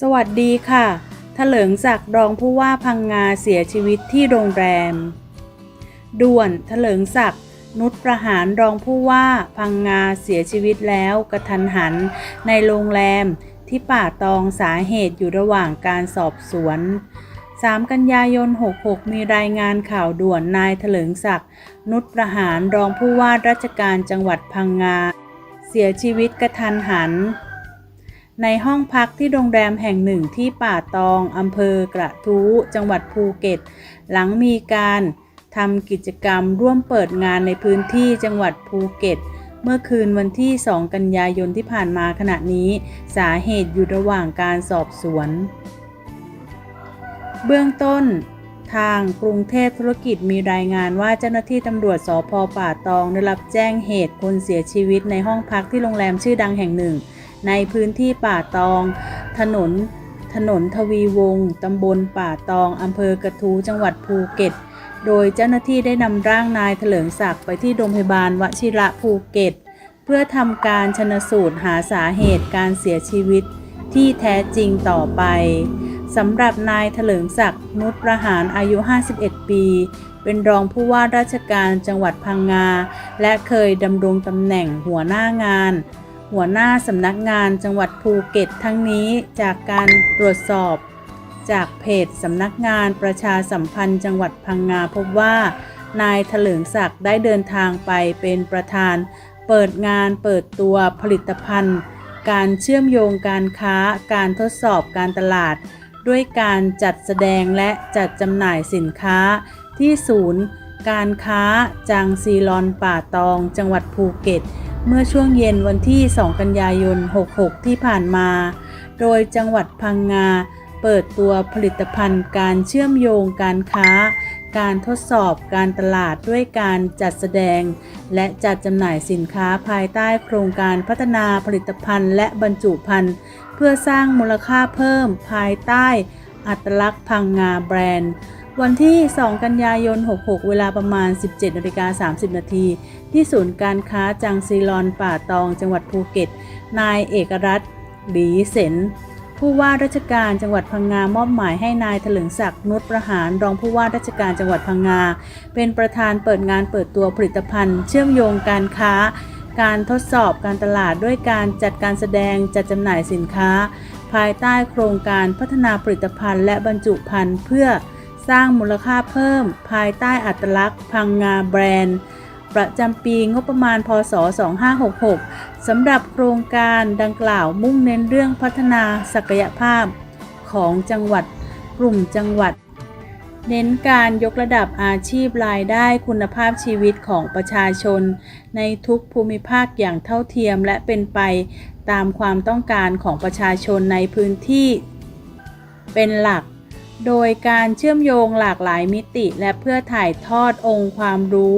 สวัสดีค่ะถลิงศักดิ์รองผู้ว่าพังงาเสียชีวิตที่โรงแรม ด่วนถลิงศักดิ์นุชประหารรองผู้ว่าพังงาเสียชีวิตแล้วกระทันหันในโรงแรมที่ป่าตองสาเหตุอยู่ระหว่างการสอบสวน 3 กันยายน 66 มีรายงานข่าวด่วนนายถลิงศักดิ์นุชประหารรองผู้ว่าราชการจังหวัดพังงา เสียชีวิตกระทันหัน ในห้องพักที่โรงแรมแห่งหนึ่งที่ป่าตองอำเภอกระทู้จังหวัดภูเก็ต หลังมีการทำกิจกรรมร่วมเปิดงานในพื้นที่จังหวัดภูเก็ต เมื่อคืนวันที่ 2 กันยายนที่ผ่านมาขณะนี้ สาเหตุอยู่ระหว่างการสอบสวน เบื้องต้นทางกรุงเทพธุรกิจมีรายงานว่าเจ้าหน้าที่ตำรวจสพป่าตองได้รับแจ้งเหตุคนเสียชีวิตในห้องพักที่โรงแรมชื่อดังแห่งหนึ่ง ในพื้นที่ป่าตอง ถนน ถนนทวีวงศ์ตำบลป่าตองอำเภอกระทูจังหวัดภูเก็ต โดยเจ้าหน้าที่ได้นำร่างนายเถลิงศักดิ์ไปที่โรงพยาบาลวชิระภูเก็ต เพื่อทำการชนสูตรหาสาเหตุการเสียชีวิตที่แท้จริงต่อไปสำหรับนายเถลิงศักดิ์นุชประหารอายุ 51 ปี เป็นรองผู้ว่าราชการจังหวัดพังงา และเคยดำรงตำแหน่งหัวหน้างาน หัวหน้าสำนักงานจังหวัดภูเก็ตทั้งนี้จากการตรวจสอบ จากเพจสำนักงานประชาสัมพันธ์จังหวัดพังงาพบว่า นายเถลิงศักดิ์ได้เดินทางไปเป็นประธาน เปิดงานเปิดตัวผลิตภัณฑ์ การเชื่อมโยงการค้า การทดสอบการตลาด ด้วยการจัดแสดงและจัดจำหน่ายสินค้าที่ศูนย์ การค้าจางซีรอนป่าตอง จังหวัดภูเก็ต เมื่อช่วงเย็นวันที่ 2 กันยายน 66 ที่ผ่านมา โดยจังหวัดพังงา เปิดตัวผลิตภัณฑ์การเชื่อมโยงการค้า การทดสอบการตลาดด้วยการจัดแสดง และจัดจำหน่ายสินค้าภายใต้โครงการพัฒนาผลิตภัณฑ์และบรรจุภัณฑ์ เพื่อสร้างมูลค่าเพิ่มภายใต้อัตลักษณ์พังงาแบรนด์ วันที่ 2 กันยายน 66 เวลาประมาณ 17นาฬิกา30 นาที ที่ศูนย์การค้าจังซีรอนป่าตอง จังหวัดภูเก็ต นายเอกรัตน์หลีเสนผู้ว่าราชการจังหวัดพังงามอบหมายให้นายถลึงศักดิ์นุชประหารรองผู้ว่าราชการจังหวัดพังงา เป็นประธานเปิดงานเปิดตัวผลิตภัณฑ์ เชื่อมโยงการค้า การทดสอบการตลาดด้วยการจัดการแสดงจัดจำหน่ายสินค้า ภายใต้โครงการพัฒนาผลิตภัณฑ์และบรรจุภัณฑ์เพื่อ สร้างมูลค่าเพิ่ม ภายใต้อัตลักษณ์ พังงาแบรนด์ ประจำปีงบประมาณ พศ 2566 สำหรับโครงการดังกล่าวมุ่งเน้นเรื่องพัฒนาศักยภาพของจังหวัดกลุ่มจังหวัด เน้นการยกระดับอาชีพรายได้คุณภาพชีวิตของประชาชน ในทุกภูมิภาคอย่างเท่าเทียมและเป็นไปตามความต้องการของประชาชนในพื้นที่เป็นหลัก โดยการเชื่อมโยงหลากหลายมิติ และเพื่อถ่ายทอดองค์ความรู้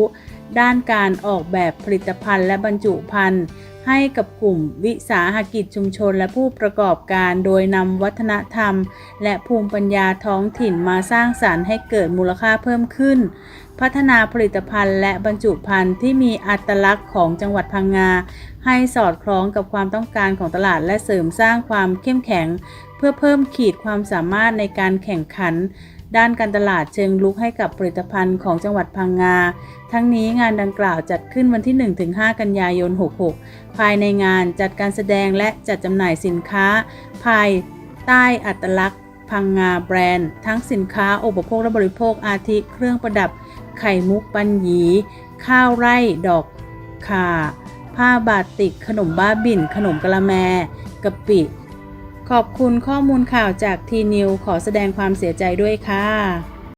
ด้านการออกแบบผลิตภัณฑ์และบรรจุภัณฑ์ ให้กับกลุ่มวิสาหกิจชุมชนและผู้ประกอบการ โดยนำวัฒนธรรม และภูมิปัญญาท้องถิ่นมาสร้างสารรค์ให้เกิดมูลค่าเพิ่มขึ้น พัฒนาผลิตภัณฑ์และบรรจุภัณฑ์ที่มีอัตลักษณ์ของจังหวัดพังงาให้สอดคล้องกับความต้องการของตลาดและเสริมสร้างความเข้มแข็ง เพื่อเพิ่มขีดความสามารถในการแข่งขัน ด้านการตลาดเชิงลุกให้กับผลิตภัณฑ์ของจังหวัดพังงา ทั้งนี้งานดังกล่าวจัดขึ้นวันที่ 1-5 กันยายน 66 ภายในงานจัดการแสดงและจัดจำหน่ายสินค้า ภายใต้อัตลักษณ์พังงาแบรนด์ ทั้งสินค้าอุปโภคและบริโภคอาทิเครื่องประดับ ไข่มุกปันหยีข้าวไร่ดอกข่า ผ้าบาติก ขนมบ้าบินขนมกะละแมกะปิ ขอบคุณข้อมูลข่าวจากทีนิวขอแสดงความเสียใจด้วยค่ะ